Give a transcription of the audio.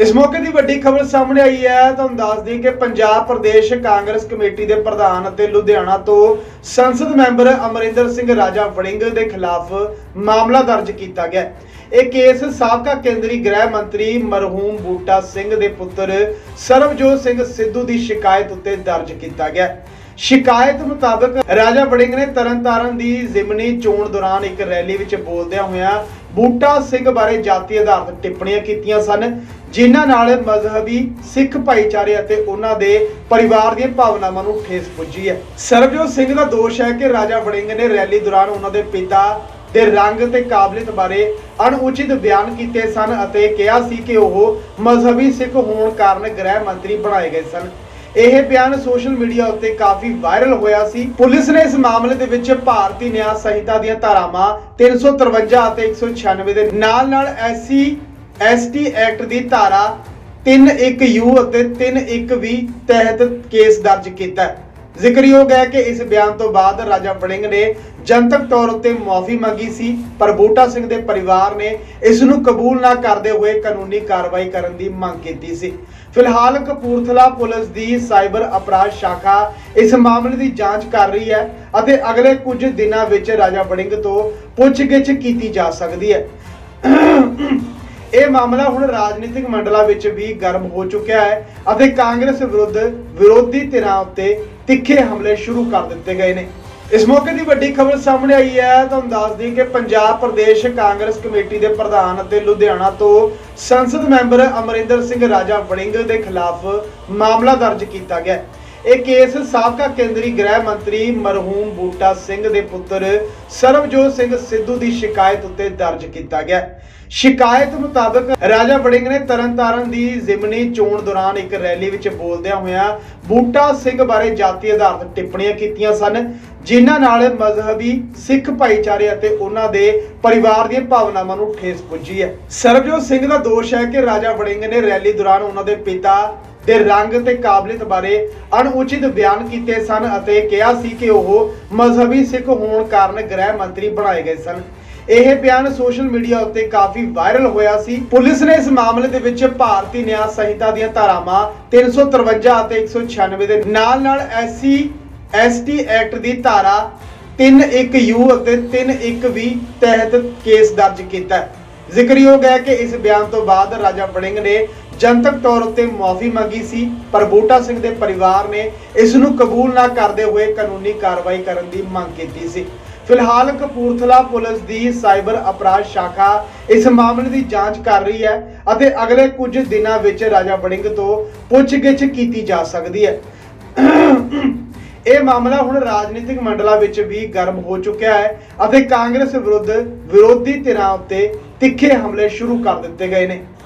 ਇਸ ਮੌਕੇ ਦੀ ਵੱਡੀ ਖਬਰ ਸਾਹਮਣੇ ਆਈ ਹੈ। ਤੁਹਾਨੂੰ ਦੱਸ ਦਈਏ ਕਿ ਪੰਜਾਬ ਪ੍ਰਦੇਸ਼ ਕਾਂਗਰਸ ਕਮੇਟੀ ਦੇ ਪ੍ਰਧਾਨ ਅਤੇ ਲੁਧਿਆਣਾ ਤੋਂ ਸੰਸਦ ਮੈਂਬਰ ਅਮਰਿੰਦਰ ਸਿੰਘ ਰਾਜਾ ਵੜਿੰਗ ਦੇ ਖਿਲਾਫ ਮਾਮਲਾ ਦਰਜ ਕੀਤਾ ਗਿਆ ਇਹ ਕੇਸ ਸਾਬਕਾ ਕੇਂਦਰੀ ਗ੍ਰਹਿ ਮੰਤਰੀ ਮਰਹੂਮ ਬੂਟਾ ਸਿੰਘ ਦੇ ਪੁੱਤਰ ਸਰਬਜੋਤ ਸਿੰਘ ਸਿੱਧੂ ਦੀ ਸ਼ਿਕਾਇਤ ਉੱਤੇ ਦਰਜ ਕੀਤਾ ਗਿਆ ਸ਼ਿਕਾਇਤ ਮੁਤਾਬਕ ਰਾਜਾ ਵੜਿੰਗ ਨੇ ਤਰਨਤਾਰਨ ਦੀ ਜ਼ਿਮਨੀ ਚੋਣ ਦੌਰਾਨ ਇੱਕ ਰੈਲੀ ਵਿੱਚ ਬੋਲਦਿਆਂ ਹੋਇਆਂ ਬੂਟਾ ਸਿੰਘ ਬਾਰੇ ਜਾਤੀ ਆਧਾਰਿਤ ਟਿੱਪਣੀਆਂ ਕੀਤੀਆਂ ਸਨ, ਜਿਨ੍ਹਾਂ ਨਾਲ ਮਜ਼ਹਬੀ, ਸਿੱਖ ਭਾਈਚਾਰੇ ਅਤੇ ਉਹਨਾਂ ਦੇ ਪਰਿਵਾਰ ਦੀਆਂ ਭਾਵਨਾਵਾਂ ਨੂੰ ਠੇਸ ਪੁੱਜੀ ਹੈ। ਸਰਬਜੋਤ ਸਿੰਘ ਦਾ ਦੋਸ਼ ਹੈ ਕਿ ਰਾਜਾ ਵੜਿੰਗ ਨੇ ਰੈਲੀ ਦੌਰਾਨ ਉਹਨਾਂ ਦੇ ਪਿਤਾ ਦੇ ਰੰਗ ਤੇ ਕਾਬਲੀਅਤ ਬਾਰੇ ਅਣਉਚਿਤ ਬਿਆਨ ਕੀਤੇ ਸਨ ਅਤੇ ਕਿਹਾ ਸੀ ਕਿ ਉਹ ਮਜ਼ਹਬੀ ਸਿੱਖ ਹੋਣ ਕਾਰਨ ਗ੍ਰਹਿ ਮੰਤਰੀ ਬਣਾਏ ਗਏ ਸਨ। ਇਹ ਬਿਆਨ ਸੋਸ਼ਲ ਮੀਡੀਆ ਉੱਤੇ ਕਾਫੀ ਵਾਇਰਲ ਹੋਇਆ ਸੀ। ਪੁਲਿਸ ਨੇ ਇਸ ਮਾਮਲੇ ਦੇ ਵਿੱਚ ਭਾਰਤੀ ਨਿਆਂ ਸੰਹਿਤਾ ਦੀਆਂ ਧਾਰਾਵਾਂ 353 ਅਤੇ 196 ਦੇ ਨਾਲ-ਨਾਲ ਐਸਸੀ, ਐਸਟੀ ਐਕਟ ਦੀ ਧਾਰਾ 31 ਯੂ ਅਤੇ 31 ਵੀ ਤਹਿਤ ਕੇਸ ਦਰਜ ਕੀਤਾ ਹੈ। ਜ਼ਿਕਰਯੋਗ ਹੈ ਕਿ ਇਸ ਬਿਆਨ ਤੋਂ ਬਾਅਦ ਰਾਜਾ ਵੜਿੰਗ ਨੇ ਜਨਤਕ ਤੌਰ ਉੱਤੇ ਮਾਫੀ ਮੰਗੀ ਸੀ, ਪਰ ਬੂਟਾ ਸਿੰਘ ਦੇ ਪਰਿਵਾਰ ਨੇ ਇਸ ਨੂੰ ਕਬੂਲ ਨਾ ਕਰਦੇ ਹੋਏ ਕਾਨੂੰਨੀ ਕਾਰਵਾਈ ਕਰਨ ਦੀ ਮੰਗ ਕੀਤੀ ਸੀ। ਫਿਲਹਾਲ ਕਪੂਰਥਲਾ ਪੁਲਿਸ ਦੀ ਸਾਈਬਰ ਅਪਰਾਧ ਸ਼ਾਖਾ ਇਸ ਮਾਮਲੇ ਦੀ ਜਾਂਚ ਕਰ ਰਹੀ ਹੈ ਅਤੇ ਅਗਲੇ ਕੁਝ ਦਿਨਾਂ ਵਿੱਚ ਰਾਜਾ ਵੜਿੰਗ ਤੋਂ ਪੁੱਛਗਿੱਛ ਕੀਤੀ ਜਾ ਸਕਦੀ ਹੈ। ਇਹ ਮਾਮਲਾ ਹੁਣ ਰਾਜਨੀਤਿਕ ਮੰਡਲਾਂ ਵਿੱਚ ਵੀ ਗਰਮ ਹੋ ਚੁੱਕਿਆ ਹੈ ਅਤੇ ਕਾਂਗਰਸ ਵਿਰੁੱਧ ਵਿਰੋਧੀ ਧਿਰਾਂ ਉੱਤੇ ਤਿੱਖੇ ਹਮਲੇ ਸ਼ੁਰੂ ਕਰ ਦਿੱਤੇ ਗਏ ਨੇ ਇਸ ਮੌਕੇ ਦੀ ਵੱਡੀ ਖਬਰ ਸਾਹਮਣੇ ਆਈ ਹੈ ਤੁਹਾਨੂੰ ਦੱਸ ਦਈਏ ਕਿ ਪੰਜਾਬ ਪ੍ਰਦੇਸ਼ ਕਾਂਗਰਸ ਕਮੇਟੀ ਦੇ ਪ੍ਰਧਾਨ ਅਤੇ ਲੁਧਿਆਣਾ ਤੋਂ ਸੰਸਦ ਮੈਂਬਰ ਅਮਰਿੰਦਰ ਸਿੰਘ ਰਾਜਾ ਵੜਿੰਗ ਦੇ ਖਿਲਾਫ ਮਾਮਲਾ ਦਰਜ ਕੀਤਾ ਗਿਆ ਹੈ। ਇਹ ਕੇਸ ਸਾਬਕਾ ਕੇਂਦਰੀ ਗ੍ਰਹਿ ਮੰਤਰੀ ਮਰਹੂਮ ਬੂਟਾ ਸਿੰਘ ਦੇ ਪੁੱਤਰ ਸਰਬਜੋਤ ਸਿੰਘ ਸਿੱਧੂ ਦੀ ਸ਼ਿਕਾਇਤ ਉੱਤੇ ਦਰਜ ਕੀਤਾ ਗਿਆ। ਸ਼ਿਕਾਇਤ ਮੁਤਾਬਕ ਰਾਜਾ ਵੜਿੰਗ ਨੇ ਤਰਨਤਾਰਨ ਦੀ ਜ਼ਿਮਨੀ ਚੋਣ ਦੌਰਾਨ ਇੱਕ ਰੈਲੀ ਵਿੱਚ ਬੋਲਦਿਆਂ ਹੋਇਆਂ ਬੂਟਾ ਸਿੰਘ ਬਾਰੇ ਜਾਤੀ ਆਧਾਰਿਤ ਟਿੱਪਣੀਆਂ ਕੀਤੀਆਂ ਸਨ, ਜਿਨ੍ਹਾਂ ਨਾਲ ਮਜ਼ਹਬੀ, ਸਿੱਖ ਭਾਈਚਾਰੇ ਅਤੇ ਉਹਨਾਂ ਦੇ ਪਰਿਵਾਰ ਦੀਆਂ ਭਾਵਨਾਵਾਂ ਨੂੰ ਠੇਸ ਪੁੱਜੀ ਹੈ। ਸਰਬਜੋਤ ਸਿੰਘ ਦਾ ਦੋਸ਼ ਹੈ ਕਿ ਰਾਜਾ ਵੜਿੰਗ ਨੇ ਰੈਲੀ ਦੌਰਾਨ ਉਹਨਾਂ ਦੇ ਪਿਤਾ ਦੇ ਰੰਗ ਤੇ ਕਾਬਲੀਅਤ ਬਾਰੇ ਅਣਉਚਿਤ ਬਿਆਨ ਕੀਤੇ ਸਨ ਅਤੇ ਕਿਹਾ ਸੀ ਕਿ ਉਹ ਮਜ਼ਹਬੀ ਸਿੱਖ ਹੋਣ ਕਾਰਨ ਗ੍ਰਹਿ ਮੰਤਰੀ ਬਣਾਏ ਗਏ ਸਨ। ਇਹ ਬਿਆਨ ਸੋਸ਼ਲ ਮੀਡੀਆ ਉੱਤੇ ਕਾਫੀ ਵਾਇਰਲ ਹੋਇਆ ਸੀ। ਪੁਲਿਸ ਨੇ ਇਸ ਮਾਮਲੇ ਦੇ ਵਿੱਚ ਭਾਰਤੀ ਨਿਆਂ ਸੰਹਿਤਾ ਦੀਆਂ ਧਾਰਾਵਾਂ 353 ਅਤੇ 196 ਦੇ ਨਾਲ-ਨਾਲ ਐਸਸੀ, ਐਸਟੀ ਐਕਟ ਦੀ ਧਾਰਾ 31 ਯੂ ਅਤੇ 31 ਵੀ ਤਹਿਤ ਕੇਸ ਦਰਜ ਕੀਤਾ। ਜ਼ਿਕਰਯੋਗ ਹੈ ਕਿ ਇਸ ਬਿਆਨ ਤੋਂ ਬਾਅਦ ਰਾਜਾ ਵੜਿੰਗ ਨੇ ਜਨਤਕ ਤੌਰ ਉੱਤੇ ਮਾਫੀ ਮੰਗੀ ਸੀ, ਪਰ ਬੂਟਾ ਸਿੰਘ ਦੇ ਪਰਿਵਾਰ ਨੇ ਇਸ ਨੂੰ ਕਬੂਲ ਨਾ ਕਰਦੇ ਹੋਏ ਕਾਨੂੰਨੀ ਕਾਰਵਾਈ ਕਰਨ ਦੀ ਮੰਗ ਕੀਤੀ ਸੀ। ਫਿਲਹਾਲ ਕਪੂਰਥਲਾ ਪੁਲਿਸ ਦੀ ਸਾਈਬਰ ਅਪਰਾਧ ਸ਼ਾਖਾ ਇਸ ਮਾਮਲੇ ਦੀ ਜਾਂਚ ਕਰ ਰਹੀ ਹੈ ਅਤੇ ਅਗਲੇ ਕੁਝ ਦਿਨਾਂ ਵਿੱਚ ਰਾਜਾ ਬੜਿੰਗ ਤੋਂ ਪੁੱਛਗਿੱਛ ਕੀਤੀ ਜਾ ਸਕਦੀ ਹੈ। ਇਹ ਮਾਮਲਾ ਹੁਣ ਰਾਜਨੀਤਿਕ ਮੰਡਲਾਂ ਵਿੱਚ ਵੀ ਗਰਮ ਹੋ ਚੁੱਕਿਆ ਹੈ ਅਤੇ ਕਾਂਗਰਸ ਵਿਰੁੱਧ ਵਿਰੋਧੀ ਧਿਰਾਂ ਉੱਤੇ ਤਿੱਖੇ ਹਮਲੇ ਸ਼ੁਰੂ ਕਰ ਦਿੱਤੇ ਗਏ ਨੇ।